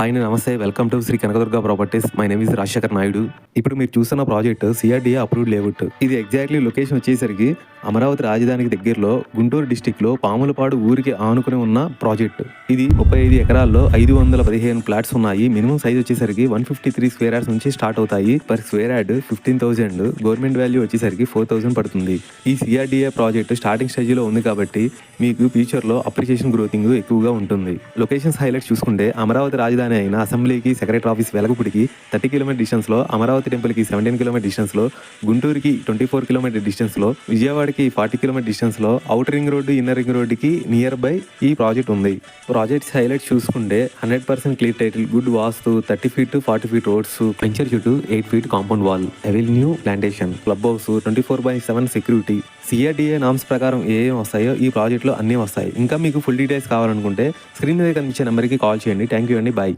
Hi నమస్తే. Welcome to Shri Kanakadurga properties my name is Rajasekhar Naidu. ఇప్పుడు మీరు చూస్తున్న ప్రాజెక్ట్ సిఆర్డీఏ అప్రూవ్డ్ లేఅవుట్. ఇది ఎగ్జాక్ట్లీ లొకేషన్ వచ్చేసరికి అమరావతి రాజధానికి దగ్గరలో గుంటూరు డిస్టిక్లో పాములపాడు ఊరికి ఆనుకుని ఉన్న ప్రాజెక్ట్. ఇది ముప్పై ఐదు ఎకరాల్లో ఐదు వందల పదిహేను ఫ్లాట్స్ ఉన్నాయి. మినిమం సైజ్ వచ్చేసరికి one fifty three square yards నుంచి స్టార్ట్ అవుతాయి. Per square yard fifteen thousand government value వచ్చేసరికి ఫోర్ థౌసండ్ పడుతుంది. ఈ సిఆర్డీఏ ప్రాజెక్ట్ స్టార్టింగ్ స్టేజ్లో ఉంది కాబట్టి మీకు ఫ్యూచర్లో అప్రిషియేషన్ గ్రోతింగ్ ఎక్కువగా ఉంటుంది. లొకేషన్స్ హైలైట్స్ చూసుకుంటే అమరావతి రాజధాని అయిన అసెంబ్లీకి సెక్రటరీ ఆఫీస్ వెలగపూడికి థర్టీ కిలోమీటర్ డిస్టెన్స్లో అమరావతి టెంపుల్కి సెవెంటీన్ కిలోమీటర్ డిస్టెన్స్లో గుంటూరుకి ట్వంటీ ఫోర్ కిలోమీటర్ డిస్టెన్స్లో విజయవాడకి ఫార్టీ కిలోమీటర్ డిస్టెన్స్లో outer ring road inner ring రోడ్డుకి నియర్ బై ఈ ప్రాజెక్ట్ ఉంది. ప్రాజెక్ట్స్ హైలైట్ చూసుకుంటే hundred percent clear title good vastu thirty feet forty feet roads bencher చుట్టూ eight feet compound wall avenue plantation club house twenty four by seven security. CRDA norms ప్రకారం ఏ ఏం వస్తాయో ఈ ప్రాజెక్ట్లో అన్నీ వస్తాయి. ఇంకా మీకు ఫుల్ డీటెయిల్స్ కావాలనుకుంటే స్క్రీన్ మీద కనిపించే నెంబర్కి కాల్ చేయండి. థ్యాంక్ యూ అండి. బాయ్